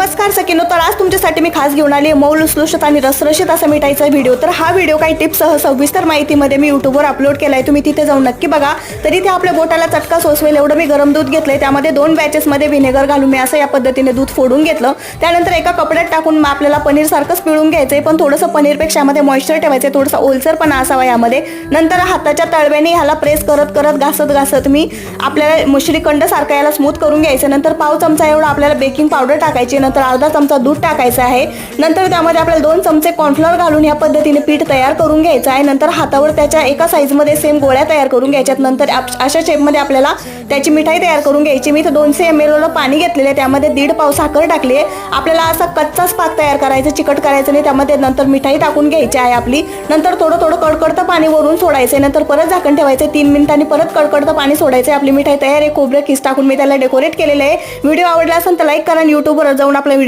नमस्कार सकिनो तर आज तुमच्यासाठी मी खास घेऊन आली मौल लुसलुसत आणि रसरशीत असा मिठाईचा व्हिडिओ तर हा व्हिडिओ काही टिप्ससह सविस्तर माहितीमध्ये मी युट्यूबवर अपलोड केला आहे तुम्ही तिथे जाऊन नक्की बघा. तर इथे आपल्या बोटाला चटका सोसवेल एवढं मी गरम दूध घेतलंय. त्यामध्ये दोन बॅचेसमध्ये व्हिनेगर घालून मी असं या पद्धतीने दूध फोडून घेतलं. त्यानंतर एका कपड्यात टाकून मग आपल्याला पनीर सारखंच पिळून आहे पण थोडंसं पनीरपेक्षा यामध्ये मॉइश्चर ठेवायचं थोडंसं ओलसरपणा असावा यामध्ये. नंतर हाताच्या तळव्याने ह्याला प्रेस करत करत घासत घासत मी आपल्याला श्रीखंड याला स्मूथ करून घ्यायचं नंतर पाव चमचा एवढा आपल्याला बेकिंग पावडर टाकायची नंतर अर्धा चमचा दूध टाकायचं आहे. नंतर त्यामध्ये आपल्याला दोन चमचे कॉर्नफ्लॉवर घालून या पद्धतीने पीठ तयार करून घ्यायचं आहे. नंतर हातावर त्याच्या एका साईजमध्ये सेम गोळ्या तयार करून घ्यायच्यात नंतर आप- अशा शेपमध्ये आपल्याला त्याची मिठाई तयार करून घ्यायची. मी इथं दोनशे एम एल पाणी घेतलेलं आहे. त्यामध्ये दीड पाव साखर टाकली आहे. आपल्याला असा कच्चाच पाक तयार करायचा चिकट करायचं नाही. त्यामध्ये नंतर मिठाई टाकून घ्यायची आहे आपली. नंतर थोडं थोडं कडकडतं पाणी वरून सोडायचं आहे. नंतर परत झाकण ठेवायचं तीन मिनिटांनी परत कडकडतं पाणी सोडायचं आहे. आपली मिठाई तयार आहे. खोबरं किस टाकून मी त्याला डेकोरेट केलेलं आहे. व्हिडिओ आवडला असेल तर लाईक करा आणि यूट्यूबवर जाऊन आपला व्हिडिओ